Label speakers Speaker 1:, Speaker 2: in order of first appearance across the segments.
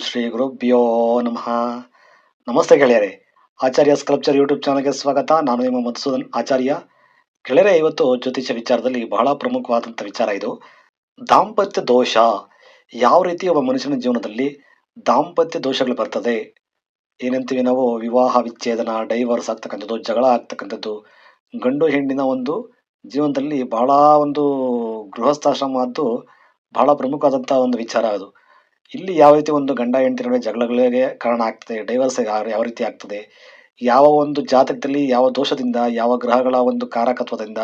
Speaker 1: ಶ್ರೀ ಗುರುಭ್ಯೋ ನಮಃ. ನಮಸ್ತೆ ಗೆಳೆಯರೆ. ಆಚಾರ್ಯ ಸ್ಕಲ್ಪ್ಚರ್ ಯೂಟ್ಯೂಬ್ ಚಾನಲ್ಗೆ ಸ್ವಾಗತ. ನಾನು ನಿಮ್ಮ ಮಧುಸೂದನ್ ಆಚಾರ್ಯ. ಗೆಳೆಯರೆ, ಇವತ್ತು ಜ್ಯೋತಿಷ್ಯ ವಿಚಾರದಲ್ಲಿ ಬಹಳ ಪ್ರಮುಖವಾದಂಥ ವಿಚಾರ ಇದು. ದಾಂಪತ್ಯ ದೋಷ. ಯಾವ ರೀತಿ ಒಬ್ಬ ಮನುಷ್ಯನ ಜೀವನದಲ್ಲಿ ದಾಂಪತ್ಯ ದೋಷಗಳು ಬರ್ತದೆ? ಏನಂತೀವಿ ನಾವು? ವಿವಾಹ, ವಿಚ್ಛೇದನ ಡೈವರ್ಸ್ ಆಗ್ತಕ್ಕಂಥದ್ದು, ಜಗಳ ಆಗ್ತಕ್ಕಂಥದ್ದು, ಗಂಡು ಹೆಣ್ಣಿನ ಒಂದು ಜೀವನದಲ್ಲಿ ಬಹಳ ಒಂದು ಗೃಹಸ್ಥಾಶ್ರಮದ್ದು ಬಹಳ ಪ್ರಮುಖವಾದಂಥ ಒಂದು ವಿಚಾರ ಅದು. ಇಲ್ಲಿ ಯಾವ ರೀತಿ ಒಂದು ಗಂಡ ಹೆಂಡತಿ ನಡುವೆ ಜಗಳಗಳಿಗೆ ಕಾರಣ ಆಗ್ತದೆ ಡೈವರ್ಸ್ ಯಾವ ರೀತಿ ಆಗ್ತದೆ, ಯಾವ ಒಂದು ಜಾತಕದಲ್ಲಿ ಯಾವ ದೋಷದಿಂದ, ಯಾವ ಗ್ರಹಗಳ ಒಂದು ಕಾರಕತ್ವದಿಂದ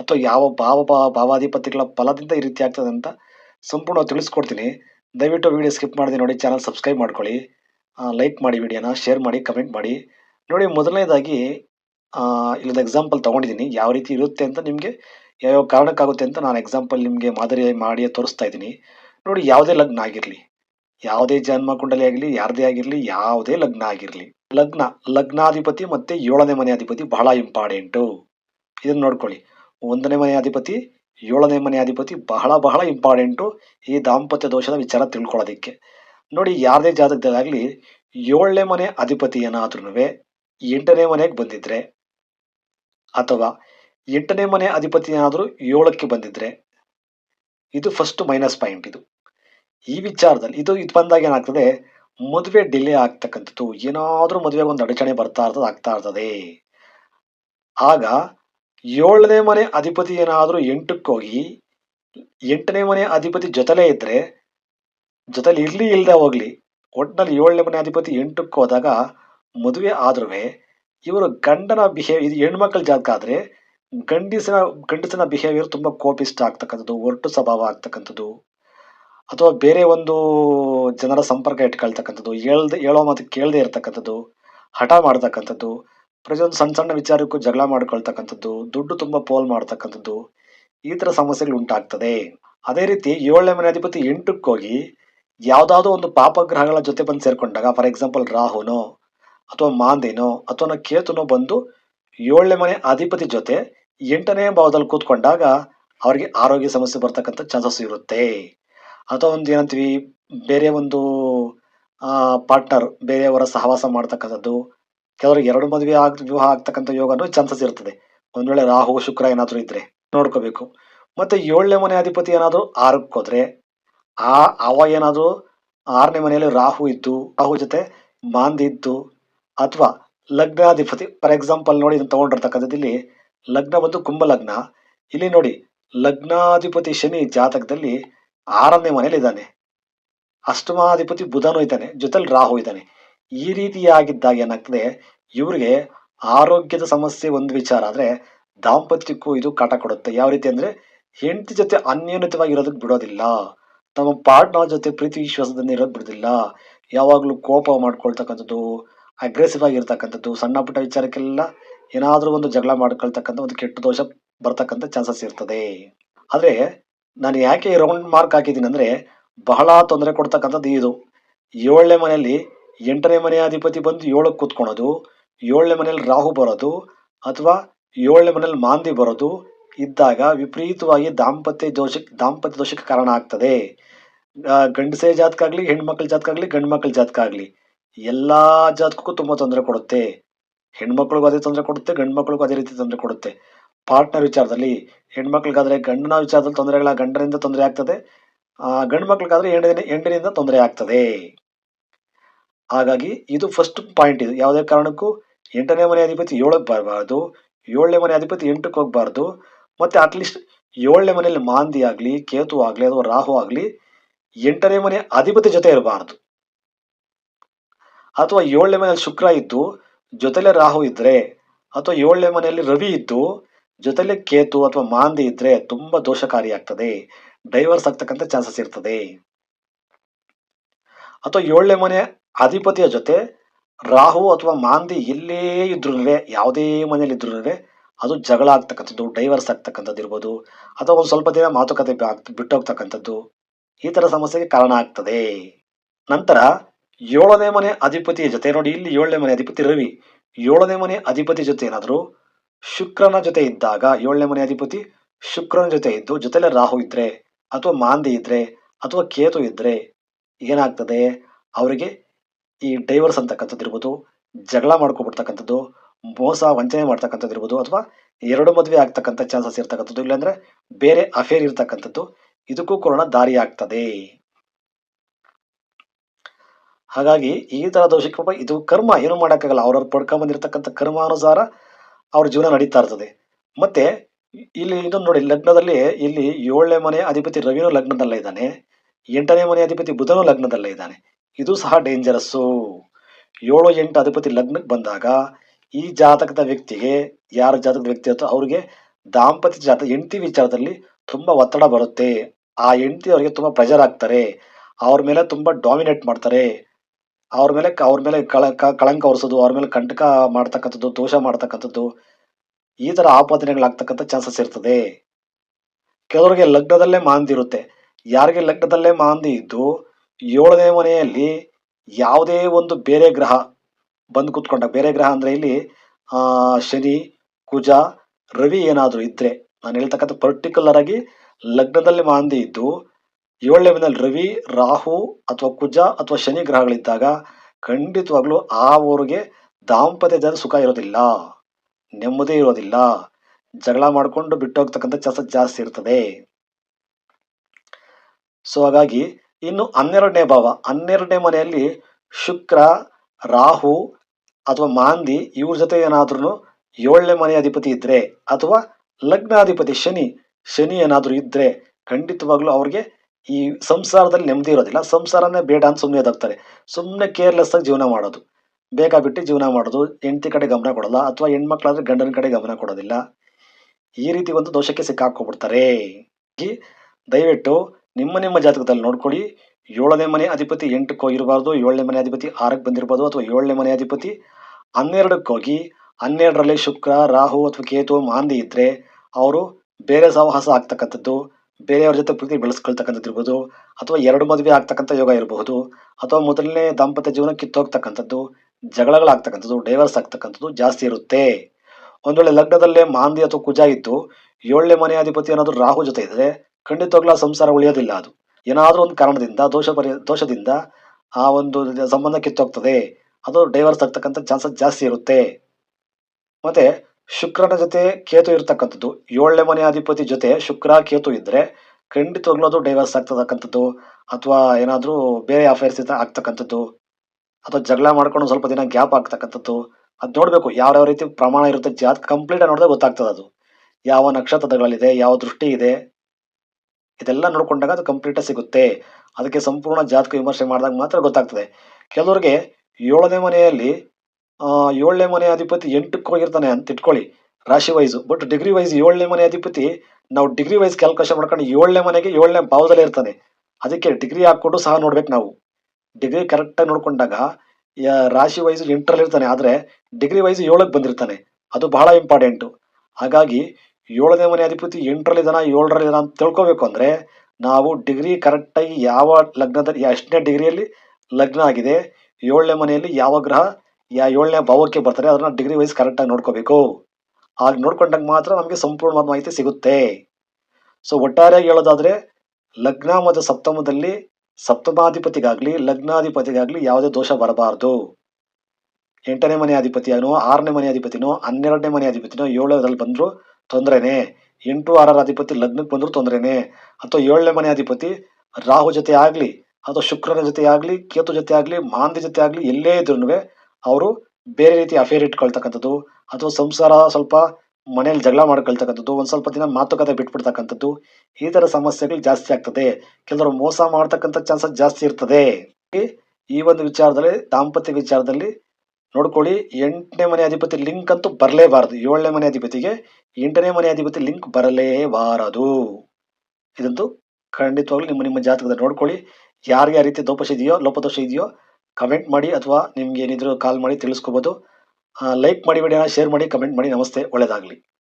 Speaker 1: ಅಥವಾ ಯಾವ ಭಾವ ಭಾವಾಧಿಪತಿಗಳ ಫಲದಿಂದ ಈ ರೀತಿ ಆಗ್ತದೆ ಅಂತ ಸಂಪೂರ್ಣ ತಿಳಿಸ್ಕೊಡ್ತೀನಿ. ದಯವಿಟ್ಟು ವಿಡಿಯೋ ಸ್ಕಿಪ್ ಮಾಡಿದೆ ನೋಡಿ ಚಾನಲ್ ಸಬ್ಸ್ಕ್ರೈಬ್ ಮಾಡ್ಕೊಳ್ಳಿ. ಲೈಕ್ ಮಾಡಿ ವಿಡಿಯೋನ ಶೇರ್ ಮಾಡಿ ಕಮೆಂಟ್ ಮಾಡಿ. ನೋಡಿ, ಮೊದಲನೇದಾಗಿ ಇಲ್ಲದ ಎಕ್ಸಾಂಪಲ್ ತಗೊಂಡಿದ್ದೀನಿ. ಯಾವ ರೀತಿ ಇರುತ್ತೆ ಅಂತ ನಿಮಗೆ ಯಾವ್ಯಾವ ಕಾರಣಕ್ಕಾಗುತ್ತೆ ಅಂತ ನಾನು ಎಕ್ಸಾಂಪಲ್ ನಿಮಗೆ ಮಾದರಿ ಮಾಡಿ ತೋರಿಸ್ತಾ ಇದ್ದೀನಿ. ನೋಡಿ, ಯಾವುದೇ ಲಗ್ನ ಆಗಿರಲಿ ಯಾವುದೇ ಜನ್ಮ ಕುಂಡಲಿ ಆಗಲಿ, ಯಾರದೇ ಆಗಿರಲಿ, ಯಾವುದೇ ಲಗ್ನ ಆಗಿರಲಿ. ಲಗ್ನ, ಲಗ್ನಾಧಿಪತಿ ಮತ್ತೆ ಏಳನೇ ಮನೆ ಅಧಿಪತಿ ಬಹಳ ಇಂಪಾರ್ಟೆಂಟು. ಇದನ್ನ ನೋಡ್ಕೊಳ್ಳಿ. ಒಂದನೇ ಮನೆ ಅಧಿಪತಿ, ಏಳನೇ ಮನೆ ಅಧಿಪತಿ ಬಹಳ ಬಹಳ ಇಂಪಾರ್ಟೆಂಟು ಈ ದಾಂಪತ್ಯ ದೋಷದ ವಿಚಾರ ತಿಳ್ಕೊಳ್ಳೋದಕ್ಕೆ. ನೋಡಿ, ಯಾರದೇ ಜಾತಕದಾಗ್ಲಿ, ಏಳನೇ ಮನೆ ಅಧಿಪತಿ ಏನಾದ್ರೂ ಎಂಟನೇ ಮನೆಗೆ ಬಂದಿದ್ರೆ, ಅಥವಾ ಎಂಟನೇ ಮನೆ ಅಧಿಪತಿ ಏನಾದರೂ ಏಳಕ್ಕೆ ಬಂದಿದ್ರೆ, ಇದು ಫಸ್ಟ್ ಮೈನಸ್ ಪಾಯಿಂಟ್ ಇದು. ಈ ವಿಚಾರದಲ್ಲಿ ಇದು ಇದು ಬಂದಾಗ ಏನಾಗ್ತದೆ, ಮದುವೆ ಡಿಲೇ ಆಗ್ತಕ್ಕಂಥದ್ದು, ಏನಾದರೂ ಮದುವೆಗೆ ಒಂದು ಅಡಚಣೆ ಬರ್ತಾ ಇರ್ತದೆ, ಆಗ್ತಾ ಇರ್ತದೆ. ಆಗ ಏಳನೇ ಮನೆ ಅಧಿಪತಿ ಏನಾದರೂ ಎಂಟಕ್ಕೋಗಿ ಎಂಟನೇ ಮನೆ ಅಧಿಪತಿ ಜೊತೆಲೇ ಇದ್ರೆ, ಜೊತೆಲಿ ಇರ್ಲಿ ಇಲ್ಲದೆ ಹೋಗ್ಲಿ ಒಟ್ಟಿನಲ್ಲಿ ಏಳನೇ ಮನೆ ಅಧಿಪತಿ ಎಂಟಕ್ಕೆ ಹೋದಾಗ ಮದುವೆ ಆದ್ರೂ ಇವರು ಗಂಡನ ಬಿಹೇವ್ ಇದು ಹೆಣ್ಮಕ್ಳ ಜಾತಕ ಆದ್ರೆ, ಗಂಡಸಿನ ಗಂಡಸಿನ ಬಿಹೇವಿಯರ್ ತುಂಬಾ ಕೋಪಿಷ್ಟ ಆಗ್ತಕ್ಕಂಥದ್ದು, ಒರಟು ಸ್ವಭಾವ ಆಗ್ತಕ್ಕಂಥದ್ದು. ಅಥವಾ ಬೇರೆ ಒಂದು ಜನರ ಸಂಪರ್ಕ ಇಟ್ಕೊಳ್ತಕ್ಕಂಥದ್ದು, ಹೇಳ್ದೆ, ಹೇಳೋ ಮಾತು ಕೇಳದೆ ಇರ್ತಕ್ಕಂಥದ್ದು, ಹಠ ಮಾಡ್ತಕ್ಕಂಥದ್ದು, ಪ್ರತಿಯೊಂದು ಸಣ್ಣ ಸಣ್ಣ ವಿಚಾರಕ್ಕೂ ಜಗಳ ಮಾಡ್ಕೊಳ್ತಕ್ಕಂಥದ್ದು, ದುಡ್ಡು ತುಂಬ ಪೋಲ್ ಮಾಡ್ತಕ್ಕಂಥದ್ದು ಈ ಥರ ಸಮಸ್ಯೆಗಳು ಉಂಟಾಗ್ತದೆ. ಅದೇ ರೀತಿ ಏಳನೇ ಮನೆ ಅಧಿಪತಿ ಎಂಟಕ್ಕೋಗಿ ಯಾವ್ದಾವುದೋ ಒಂದು ಪಾಪಗ್ರಹಗಳ ಜೊತೆ ಬಂದು ಸೇರ್ಕೊಂಡಾಗ, ಫಾರ್ ಎಕ್ಸಾಂಪಲ್ ರಾಹುನೋ ಅಥವಾ ಮಾಂದೇನೋ ಅಥವಾ ಕೇತುನೋ ಬಂದು ಏಳನೇ ಮನೆ ಅಧಿಪತಿ ಜೊತೆ ಎಂಟನೇ ಭಾವದಲ್ಲಿ ಕೂತ್ಕೊಂಡಾಗ ಅವರಿಗೆ ಆರೋಗ್ಯ ಸಮಸ್ಯೆ ಬರ್ತಕ್ಕಂಥ ಚಾನ್ಸಸ್ ಇರುತ್ತೆ. ಅಥವಾ ಒಂದು ಏನಂತೀವಿ, ಬೇರೆ ಒಂದು ಪಾರ್ಟ್ನರ್ ಬೇರೆಯವರ ಸಹವಾಸ ಮಾಡ್ತಕ್ಕಂಥದ್ದು, ಕೆಲವರಿಗೆ ಎರಡು ಮದುವೆ ಆಗ್, ವಿವಾಹ ಆಗ್ತಕ್ಕಂಥ ಯೋಗನೂ ಚಾನ್ಸಸ್ ಇರ್ತದೆ. ಒಂದು ವೇಳೆ ರಾಹು, ಶುಕ್ರ ಏನಾದರೂ ಇದ್ರೆ ನೋಡ್ಕೋಬೇಕು. ಮತ್ತೆ ಏಳನೇ ಮನೆ ಅಧಿಪತಿ ಏನಾದರೂ ಆರಕ್ಕೆ ಆ, ಅವ ಏನಾದರೂ ಆರನೇ ಮನೆಯಲ್ಲಿ ರಾಹು ಇದ್ದು, ರಾಹು ಜೊತೆ ಮಾಂದಿ ಇದ್ದು, ಅಥವಾ ಲಗ್ನಾಧಿಪತಿ, ಫಾರ್ ಎಕ್ಸಾಂಪಲ್ ನೋಡಿ ಇದನ್ನು ತಗೊಂಡಿರ್ತಕ್ಕಂಥದ್ದು ಇಲ್ಲಿ, ಲಗ್ನ ಬಂದು ಕುಂಭ ಲಗ್ನ ಇಲ್ಲಿ ನೋಡಿ, ಲಗ್ನಾಧಿಪತಿ ಶನಿ ಜಾತಕದಲ್ಲಿ ಆರನೇ ಮನೇಲಿ ಇದ್ದಾನೆ ಅಷ್ಟಮಾಧಿಪತಿ ಬುಧನೂ ಇದ್ದಾನೆ, ಜೊತೆಲಿ ರಾಹು ಇದ್ದಾನೆ. ಈ ರೀತಿಯಾಗಿದ್ದಾಗ ಏನಾಗ್ತದೆ ಇವ್ರಿಗೆ ಆರೋಗ್ಯದ ಸಮಸ್ಯೆ ಒಂದು ವಿಚಾರ ಆದ್ರೆ, ದಾಂಪತ್ಯಕ್ಕೂ ಇದು ಕಾಟ ಕೊಡುತ್ತೆ. ಯಾವ ರೀತಿ ಅಂದ್ರೆ, ಹೆಂಡತಿ ಜೊತೆ ಅನ್ಯೋನ್ಯತವಾಗಿ ಇರೋದಕ್ಕೆ ಬಿಡೋದಿಲ್ಲ. ತಮ್ಮ ಪಾರ್ಟ್ನರ್ ಜೊತೆ ಪ್ರೀತಿ ವಿಶ್ವಾಸದಿಂದ ಇರೋದು ಬಿಡೋದಿಲ್ಲ. ಯಾವಾಗಲೂ ಕೋಪ ಮಾಡ್ಕೊಳ್ತಕ್ಕಂಥದ್ದು ಅಗ್ರೆಸಿವ್ ಆಗಿರ್ತಕ್ಕಂಥದ್ದು ಸಣ್ಣ ಪುಟ್ಟ ವಿಚಾರಕ್ಕೆಲ್ಲ ಏನಾದರೂ ಒಂದು ಜಗಳ ಮಾಡ್ಕೊಳ್ತಕ್ಕಂಥ ಒಂದು ಕೆಟ್ಟ ದೋಷ ಬರ್ತಕ್ಕಂಥ ಚಾನ್ಸಸ್ ಇರ್ತದೆ. ಆದ್ರೆ ನಾನು ಯಾಕೆ ರೌಂಡ್ ಮಾರ್ಕ್ ಹಾಕಿದ್ದೀನಿ ಅಂದರೆ ಬಹಳ ತೊಂದರೆ ಕೊಡ್ತಕ್ಕಂಥದ್ದು ಇದು. ಏಳನೇ ಮನೆಯಲ್ಲಿ ಎಂಟನೇ ಮನೆಯ ಅಧಿಪತಿ ಬಂದು ಏಳಕ್ಕೆ ಕೂತ್ಕೊಳೋದು, ಏಳನೇ ಮನೆಯಲ್ಲಿ ರಾಹು ಬರೋದು, ಅಥವಾ ಏಳನೇ ಮನೆಯಲ್ಲಿ ಮಾಂದಿ ಬರೋದು, ಇದ್ದಾಗ ವಿಪರೀತವಾಗಿ ದಾಂಪತ್ಯ ದೋಷಕ್ಕೆ ದಾಂಪತ್ಯ ದೋಷಕ್ಕೆ ಕಾರಣ ಆಗ್ತದೆ. ಗಂಡಸೆ ಗಂಡಸೇ ಜಾತಕ ಆಗ್ಲಿ ಹೆಣ್ಮಕ್ಳ ಜಾತಕ್ಕಾಗಲಿ ಗಂಡು ಮಕ್ಳ ಜಾತಕ ಆಗ್ಲಿ ಎಲ್ಲಾ ಜಾತಕಕ್ಕೂ ತುಂಬಾ ತೊಂದರೆ ಕೊಡುತ್ತೆ. ಹೆಣ್ಮಕ್ಳಿಗೂ ಅದೇ ತೊಂದರೆ ಕೊಡುತ್ತೆ ಗಂಡು ಮಕ್ಳಿಗೂ ಅದೇ ರೀತಿ ತೊಂದರೆ ಕೊಡುತ್ತೆ. ಪಾರ್ಟ್ನರ್ ವಿಚಾರದಲ್ಲಿ ಹೆಣ್ಮಕ್ಳಿಗಾದ್ರೆ ಗಂಡನ ವಿಚಾರದಲ್ಲಿ ತೊಂದರೆಗಳ ಗಂಡನಿಂದ ತೊಂದರೆ ಆಗ್ತದೆ. ಆ, ಗಂಡು ಮಕ್ಳಿಗಾದ್ರೆ ಹೆಂಡಿನ ಹೆಂಡಿನಿಂದ ತೊಂದರೆ ಆಗ್ತದೆ. ಹಾಗಾಗಿ ಇದು ಫಸ್ಟ್ ಪಾಯಿಂಟ್ ಇದು. ಯಾವುದೇ ಕಾರಣಕ್ಕೂ ಎಂಟನೇ ಮನೆ ಅಧಿಪತಿ ಏಳಕ್ಕೆ ಬರಬಾರ್ದು. ಏಳನೇ ಮನೆ ಅಧಿಪತಿ ಎಂಟಕ್ಕೆ ಹೋಗ್ಬಾರ್ದು. ಮತ್ತೆ ಅಟ್ಲೀಸ್ಟ್ ಏಳನೇ ಮನೆಯಲ್ಲಿ ಮಾಂದಿ ಆಗಲಿ ಕೇತು ಆಗಲಿ ಅಥವಾ ರಾಹು ಆಗಲಿ ಎಂಟನೇ ಮನೆ ಅಧಿಪತಿ ಜೊತೆ ಇರಬಾರ್ದು. ಅಥವಾ ಏಳನೇ ಮನೆಯಲ್ಲಿ ಶುಕ್ರ ಇದ್ದು ಜೊತೆಲೆ ರಾಹು ಇದ್ರೆ ಅಥವಾ ಏಳನೇ ಮನೆಯಲ್ಲಿ ರವಿ ಇದ್ದು ಜೊತೆಲೆ ಕೇತು ಅಥವಾ ಮಾಂದಿ ಇದ್ರೆ ತುಂಬಾ ದೋಷಕಾರಿಯಾಗ್ತದೆ. ಡೈವರ್ಸ್ ಆಗ್ತಕ್ಕಂಥ ಚಾನ್ಸಸ್ ಇರ್ತದೆ. ಅಥವಾ ಏಳನೇ ಮನೆ ಅಧಿಪತಿಯ ಜೊತೆ ರಾಹು ಅಥವಾ ಮಾಂದಿ ಎಲ್ಲೇ ಇದ್ರೂ ಯಾವುದೇ ಮನೆಯಲ್ಲಿ ಇದ್ರೂ ಅದು ಜಗಳ ಆಗ್ತಕ್ಕಂಥದ್ದು ಡೈವರ್ಸ್ ಆಗ್ತಕ್ಕಂಥದ್ದು ಇರ್ಬೋದು. ಅಥವಾ ಒಂದು ಸ್ವಲ್ಪ ದಿನ ಮಾತುಕತೆ ಬಿಟ್ಟು ಬಿಟ್ಟೋಗ್ತಕ್ಕಂಥದ್ದು ಈ ತರ ಸಮಸ್ಯೆಗೆ ಕಾರಣ ಆಗ್ತದೆ. ನಂತರ ಏಳನೇ ಮನೆ ಅಧಿಪತಿಯ ಜೊತೆ, ನೋಡಿ ಇಲ್ಲಿ ಏಳನೇ ಮನೆ ಅಧಿಪತಿ ರವಿ, ಏಳನೇ ಮನೆ ಅಧಿಪತಿ ಜೊತೆ ಏನಾದ್ರು ಶುಕ್ರನ ಜೊತೆ ಇದ್ದಾಗ, ಏಳನೇ ಮನೆ ಅಧಿಪತಿ ಶುಕ್ರನ ಜೊತೆ ಇದ್ದು, ಜೊತೆಲೆ ರಾಹು ಇದ್ರೆ, ಅಥವಾ ಮಾಂದಿ ಇದ್ರೆ, ಅಥವಾ ಕೇತು ಇದ್ರೆ ಏನಾಗ್ತದೆ? ಅವರಿಗೆ ಈ ಡೈವರ್ಸ್ ಅಂತಕ್ಕಂಥದ್ದು ಇರ್ಬೋದು ಜಗಳ ಮಾಡ್ಕೊಬಿಡ್ತಕ್ಕಂಥದ್ದು, ಮೋಸ, ವಂಚನೆ ಮಾಡ್ತಕ್ಕಂಥದ್ದು ಇರ್ಬೋದು ಅಥವಾ ಎರಡು ಮದುವೆ ಆಗ್ತಕ್ಕಂಥ ಚಾನ್ಸಸ್ ಇರ್ತಕ್ಕಂಥದ್ದು, ಇಲ್ಲಾಂದ್ರೆ ಬೇರೆ ಅಫೇರ್ ಇರ್ತಕ್ಕಂಥದ್ದು, ಇದಕ್ಕೂ ಕೊರೋನಾ ದಾರಿ ಆಗ್ತದೆ. ಹಾಗಾಗಿ ಈ ತರ ದೋಷಕ್ಕೆ ಇದು ಕರ್ಮ. ಏನು ಮಾಡೋಕ್ಕಾಗಲ್ಲ. ಅವ್ರವ್ರು ಪಡ್ಕೊಂಡ್ ಬಂದಿರತಕ್ಕಂಥ ಕರ್ಮಾನುಸಾರ ಅವ್ರ ಜೀವನ ನಡೀತಾ ಇರ್ತದೆ. ಮತ್ತೆ ಇಲ್ಲಿ ಇದೊಂದು ನೋಡಿ, ಲಗ್ನದಲ್ಲಿ ಇಲ್ಲಿ ಏಳನೇ ಮನೆ ಅಧಿಪತಿ ರವಿನೂ ಲಗ್ನದಲ್ಲೇ ಇದ್ದಾನೆ. ಎಂಟನೇ ಮನೆ ಅಧಿಪತಿ ಬುಧನೂ ಲಗ್ನದಲ್ಲೇ ಇದ್ದಾನೆ. ಇದು ಸಹ ಡೇಂಜರಸ್ಸು ಏಳು ಎಂಟು ಅಧಿಪತಿ ಲಗ್ನಕ್ಕೆ ಬಂದಾಗ ಈ ಜಾತಕದ ವ್ಯಕ್ತಿಗೆ, ಯಾರ ಜಾತಕದ ವ್ಯಕ್ತಿ ಅಥವಾ ಅವ್ರಿಗೆ ದಾಂಪತ್ಯ ಜಾತ, ಹೆಂಡತಿ ವಿಚಾರದಲ್ಲಿ ತುಂಬಾ ಒತ್ತಡ ಬರುತ್ತೆ. ಆ ಹೆಂಡತಿ ಅವರಿಗೆ ತುಂಬಾ ಪ್ರೆಜರ್ ಆಗ್ತಾರೆ. ಅವ್ರ ಮೇಲೆ ತುಂಬಾ ಡಾಮಿನೇಟ್ ಮಾಡ್ತಾರೆ. ಅವ್ರ ಮೇಲೆ ಅವ್ರ ಮೇಲೆ ಕಳ ಕಳಂಕ ಹೊರಿಸೋದು ಅವ್ರ ಮೇಲೆ ಕಂಟಕ ಮಾಡ್ತಕ್ಕಂಥದ್ದು, ದೋಷ ಮಾಡ್ತಕ್ಕಂಥದ್ದು, ಈ ತರ ಆಪಾದನೆಗಳಾಗ್ತಕ್ಕಂಥ ಚಾನ್ಸಸ್ ಇರ್ತದೆ. ಕೆಲವರಿಗೆ ಲಗ್ನದಲ್ಲೇ ಮಾಂದಿ ಇರುತ್ತೆ. ಯಾರಿಗೆ ಲಗ್ನದಲ್ಲೇ ಮಾಂದಿ ಇದ್ದು, ಏಳನೇ ಮನೆಯಲ್ಲಿ ಯಾವುದೇ ಒಂದು ಬೇರೆ ಗ್ರಹ ಬಂದು ಕೂತ್ಕೊಂಡ, ಬೇರೆ ಗ್ರಹ ಅಂದ್ರೆ ಇಲ್ಲಿ ಶನಿ, ಕುಜ, ರವಿ ಏನಾದರೂ ಇದ್ದರೆ ನಾನು ಹೇಳ್ತಕ್ಕಂಥ ಪರ್ಟಿಕ್ಯುಲರ್ ಆಗಿ ಲಗ್ನದಲ್ಲಿ ಮಾಂದಿ ಇದ್ದು ಏಳನೇ ಮನೆಯಲ್ಲಿ ರವಿ, ರಾಹು ಅಥವಾ ಕುಜ ಅಥವಾ ಶನಿ ಗ್ರಹಗಳಿದ್ದಾಗ ಖಂಡಿತವಾಗ್ಲೂ ಆ ಊರಿಗೆ ದಾಂಪತ್ಯದ ಸುಖ ಇರೋದಿಲ್ಲ. ನೆಮ್ಮದಿ ಇರೋದಿಲ್ಲ. ಜಗಳ ಮಾಡ್ಕೊಂಡು ಬಿಟ್ಟು ಹೋಗ್ತಕ್ಕಂಥ ಚಸ ಜಾಸ್ತಿ ಇರ್ತದೆ. ಸೊ ಹಾಗಾಗಿ ಇನ್ನು ಹನ್ನೆರಡನೇ ಭಾವ, ಹನ್ನೆರಡನೇ ಮನೆಯಲ್ಲಿ ಶುಕ್ರ, ರಾಹು ಅಥವಾ ಮಾಂದಿ ಇವ್ರ ಜೊತೆ ಏನಾದ್ರೂ ಏಳನೇ ಮನೆ ಅಧಿಪತಿ ಇದ್ರೆ ಅಥವಾ ಲಗ್ನಾಧಿಪತಿ ಶನಿ ಶನಿ ಏನಾದ್ರೂ ಇದ್ರೆ ಖಂಡಿತವಾಗ್ಲೂ ಅವ್ರಿಗೆ ಈ ಸಂಸಾರದಲ್ಲಿ ನೆಮ್ಮದಿ ಇರೋದಿಲ್ಲ. ಸಂಸಾರನೇ ಬೇಡ ಅಂತ ಸುಮ್ಮನೆ ಎದಾಗ್ತಾರೆ. ಸುಮ್ಮನೆ ಕೇರ್ಲೆಸ್ ಆಗಿ ಜೀವನ ಮಾಡೋದು. ಬೇಗ ಬಿಟ್ಟು ಜೀವನ ಮಾಡೋದು. ಹೆಂಡತಿ ಕಡೆ ಗಮನ ಕೊಡಲ್ಲ ಅಥವಾ ಹೆಣ್ಮಕ್ಳಾದ್ರೆ ಗಂಡನ ಕಡೆ ಗಮನ ಕೊಡೋದಿಲ್ಲ. ಈ ರೀತಿ ಒಂದು ದೋಷಕ್ಕೆ ಸಿಕ್ಕಾಕೊಂಡ್ಬಿಡ್ತಾರೆ ಈ ದಯವಿಟ್ಟು ನಿಮ್ಮ ನಿಮ್ಮ ಜಾತಕದಲ್ಲಿ ನೋಡ್ಕೊಳ್ಳಿ. ಏಳನೇ ಮನೆ ಅಧಿಪತಿ, ಎಂಟಕ್ಕೆ ಇರಬಾರ್ದು. ಏಳನೇ ಮನೆ ಅಧಿಪತಿ, ಆರಕ್ಕೆ ಬಂದಿರಬಹುದು ಅಥವಾ ಏಳನೇ ಮನೆ ಅಧಿಪತಿ ಹನ್ನೆರಡಕ್ಕೋಗಿ ಹನ್ನೆರಡರಲ್ಲಿ ಶುಕ್ರ, ರಾಹು ಅಥವಾ ಕೇತು, ಮಾಂದಿ ಇದ್ರೆ, ಅವರು ಬೇರೆ ಸಹವಾಸ ಆಗ್ತಕ್ಕಂಥದ್ದು. ಬೇರೆಯವ್ರ ಜೊತೆ ಪ್ರೀತಿ ಬೆಳೆಸ್ಕೊಳ್ತಕ್ಕಂಥದ್ದು ಇರ್ಬೋದು ಅಥವಾ ಎರಡು ಮದುವೆ ಆಗ್ತಕ್ಕಂಥ ಯೋಗ ಇರಬಹುದು, ಅಥವಾ ಮೊದಲನೇ ದಾಂಪತ್ಯ ಜೀವನ ಕಿತ್ತೋಗ್ತಕ್ಕಂಥದ್ದು, ಜಗಳಗಳಾಗ್ತಕ್ಕಂಥದ್ದು ಡೈವರ್ಸ್ ಆಗ್ತಕ್ಕಂಥದ್ದು ಜಾಸ್ತಿ ಇರುತ್ತೆ. ಒಂದು ವೇಳೆ ಲಗ್ನದಲ್ಲೇ ಮಾಂದಿ ಅಥವಾ ಕುಜ ಇತ್ತು ಏಳನೇ ಮನೆ ಅಧಿಪತಿ ಅನ್ನೋದು ರಾಹು ಜೊತೆ ಇದ್ದರೆ ಖಂಡಿತವಾಗ್ಲೂ ಸಂಸಾರ ಉಳಿಯೋದಿಲ್ಲ ಅದು. ಏನಾದ್ರೂ ಒಂದು ಕಾರಣದಿಂದ, ದೋಷ ಪರಿ, ದೋಷದಿಂದ ಆ ಒಂದು ಸಂಬಂಧ ಕಿತ್ತೋಗ್ತದೆ. ಅದು ಡೈವರ್ಸ್ ಆಗ್ತಕ್ಕಂಥ ಚಾನ್ಸಸ್ ಜಾಸ್ತಿ ಇರುತ್ತೆ. ಮತ್ತೆ ಶುಕ್ರನ ಜೊತೆ ಕೇತು ಇರತಕ್ಕಂಥದ್ದು, ಏಳನೇ ಮನೆ ಅಧಿಪತಿ ಜೊತೆ ಶುಕ್ರ ಕೇತು ಇದ್ರೆ ಖಂಡಿತವಾಗ್ಲೂ ಅದು ಡೈವರ್ಸ್ ಆಗ್ತಕ್ಕಂಥದ್ದು, ಅಥವಾ ಏನಾದರೂ ಬೇರೆ ಅಫೇರ್ಸ್ ಆಗ್ತಕ್ಕಂಥದ್ದು, ಅಥವಾ ಜಗಳ ಮಾಡ್ಕೊಂಡು ಸ್ವಲ್ಪ ದಿನ ಗ್ಯಾಪ್ ಆಗ್ತಕ್ಕಂಥದ್ದು, ಅದು ನೋಡಬೇಕು ಯಾವ ರೀತಿ ಪ್ರಮಾಣ ಇರುತ್ತೆ ಜಾತ್ ಕಂಪ್ಲೀಟ್ ನೋಡಿದ್ರೆ ಗೊತ್ತಾಗ್ತದೆ ಅದು. ಯಾವ ನಕ್ಷತ್ರಗಳಿದೆ ಯಾವ ದೃಷ್ಟಿ ಇದೆ, ಇದೆಲ್ಲ ನೋಡ್ಕೊಂಡಾಗ ಅದು ಕಂಪ್ಲೀಟ್ ಸಿಗುತ್ತೆ. ಅದಕ್ಕೆ ಸಂಪೂರ್ಣ ಜಾತಕ ವಿಮರ್ಶೆ ಮಾಡಿದಾಗ ಮಾತ್ರ ಗೊತ್ತಾಗ್ತದೆ. ಕೆಲವರಿಗೆ ಏಳನೇ ಮನೆಯಲ್ಲಿ ಏಳನೇ ಮನೆ ಅಧಿಪತಿ ಎಂಟಕ್ಕೆ ಹೋಗಿರ್ತಾನೆ ಅಂತ ಇಟ್ಕೊಳ್ಳಿ, ರಾಶಿ ವೈಸ್ ಬಟ್ ಡಿಗ್ರಿ ವೈಸ್ ಏಳನೇ ಮನೆ ಅಧಿಪತಿ, ನಾವು ಡಿಗ್ರಿ ವೈಸ್ ಕ್ಯಾಲ್ಕುಲೇಷನ್ ಮಾಡ್ಕೊಂಡು ಏಳನೇ ಮನೆಗೆ ಏಳನೇ ಭಾವದಲ್ಲೇ ಇರ್ತಾನೆ. ಅದಕ್ಕೆ ಡಿಗ್ರಿ ಹಾಕ್ಕೊಂಡು ಸಹ ನೋಡ್ಬೇಕು ನಾವು. ಡಿಗ್ರಿ ಕರೆಕ್ಟಾಗಿ ನೋಡ್ಕೊಂಡಾಗ ರಾಶಿ ವೈಸ್ ಎಂಟರಲ್ಲಿ ಇರ್ತಾನೆ, ಆದ್ರೆ ಡಿಗ್ರಿ ವೈಸ್ ಏಳಕ್ಕೆ ಬಂದಿರ್ತಾನೆ. ಅದು ಬಹಳ ಇಂಪಾರ್ಟೆಂಟು ಹಾಗಾಗಿ ಏಳನೇ ಮನೆ ಅಧಿಪತಿ ಎಂಟರಲ್ಲಿ ಇದಾನ, ಏಳರಲ್ಲಿ ಇದಾನ ಅಂತ ತಿಳ್ಕೊಬೇಕು ಅಂದ್ರೆ, ನಾವು ಡಿಗ್ರಿ ಕರೆಕ್ಟಾಗಿ ಯಾವ ಲಗ್ನದಲ್ಲಿ, ಎಷ್ಟನೇ ಡಿಗ್ರಿಯಲ್ಲಿ ಲಗ್ನ ಆಗಿದೆ, ಏಳನೇ ಮನೆಯಲ್ಲಿ ಯಾವ ಗ್ರಹ ಯಾ ಏಳನೇ ಭಾವಕ್ಕೆ ಬರ್ತಾರೆ, ಅದನ್ನ ಡಿಗ್ರಿ ವೈಸ್ ಕರೆಕ್ಟಾಗಿ ನೋಡ್ಕೋಬೇಕು. ಹಾಗೆ ನೋಡ್ಕೊಂಡಾಗ ಮಾತ್ರ ನಮಗೆ ಸಂಪೂರ್ಣವಾದ ಮಾಹಿತಿ ಸಿಗುತ್ತೆ. ಸೊ ಒಟ್ಟಾರೆಯಾಗಿ ಹೇಳೋದಾದ್ರೆ, ಲಗ್ನ ಮತ್ತು ಸಪ್ತಮದಲ್ಲಿ ಸಪ್ತಮಾಧಿಪತಿಗಾಗಲಿ, ಲಗ್ನಾಧಿಪತಿಗಾಗಲಿ ಯಾವುದೇ ದೋಷ ಬರಬಾರ್ದು. ಎಂಟನೇ ಮನೆ ಅಧಿಪತಿಯನೋ ಆರನೇ ಮನೆ ಅಧಿಪತಿನೋ, ಹನ್ನೆರಡನೇ ಮನೆ ಅಧಿಪತಿನೋ ಏಳರಲ್ಲಿ ಬಂದ್ರು ತೊಂದರೆನೆ. ಎಂಟು, ಆರರ ಅಧಿಪತಿ ಲಗ್ನಕ್ಕೆ ಬಂದ್ರು ತೊಂದರೆನೇ. ಅಥವಾ ಏಳನೇ ಮನೆ ಅಧಿಪತಿ ರಾಹು ಜೊತೆ ಆಗಲಿ, ಅಥವಾ ಶುಕ್ರನ ಜೊತೆ ಆಗಲಿ, ಕೇತು ಜೊತೆ ಆಗಲಿ ಮಾಂದಿ ಜೊತೆ ಆಗಲಿ, ಎಲ್ಲೇ ಇದ್ರು ಅವರು ಬೇರೆ ರೀತಿ ಅಫೇರ್ ಇಟ್ಕೊಳ್ತಕ್ಕಂಥದ್ದು, ಅಥವಾ ಸಂಸಾರ ಸ್ವಲ್ಪ ಮನೇಲಿ ಜಗಳ ಮಾಡ್ಕೊಳ್ತಕ್ಕಂಥದ್ದು, ಒಂದು ಸ್ವಲ್ಪ ದಿನ ಮಾತುಕತೆ ಬಿಟ್ಬಿಡ್ತಕ್ಕಂಥದ್ದು, ಈ ಥರ ಸಮಸ್ಯೆಗಳು ಜಾಸ್ತಿ ಆಗ್ತದೆ. ಕೆಲವರು ಮೋಸ ಮಾಡ್ತಕ್ಕಂಥ ಚಾನ್ಸಸ್ ಜಾಸ್ತಿ ಇರ್ತದೆ. ಈ- ಒಂದು ವಿಚಾರದಲ್ಲಿ, ದಾಂಪತ್ಯ ವಿಚಾರದಲ್ಲಿ ನೋಡ್ಕೊಳ್ಳಿ, ಎಂಟನೇ ಮನೆ ಅಧಿಪತಿ ಲಿಂಕ್ ಅಂತೂ ಬರಲೇಬಾರದು. ಏಳನೇ ಮನೆ ಅಧಿಪತಿಗೆ ಎಂಟನೇ ಮನೆ ಅಧಿಪತಿ ಲಿಂಕ್ ಬರಲೇಬಾರದು. ಇದಂತೂ ಖಂಡಿತವಾಗ್ಲೂ ನಿಮ್ಮ ನಿಮ್ಮ ಜಾತಕದಲ್ಲಿ ನೋಡ್ಕೊಳ್ಳಿ, ಯಾರಿಗೆ ಆ ರೀತಿ ದೋಷ ಇದೆಯೋ, ಲೋಪದೋಷ ಇದೆಯೋ ಕಮೆಂಟ್ ಮಾಡಿ ಅಥವಾ ನಿಮ್ಗೆ ಏನಿದ್ರು ಕಾಲ್ ಮಾಡಿ ತಿಳಿಸ್ಕೋಬೋದು. ಲೈಕ್ ಮಾಡಿ ವಿಡಿಯೋನ ಶೇರ್ ಮಾಡಿ ಕಮೆಂಟ್ ಮಾಡಿ, ನಮಸ್ತೆ, ಒಳ್ಳೇದಾಗ್ಲಿ.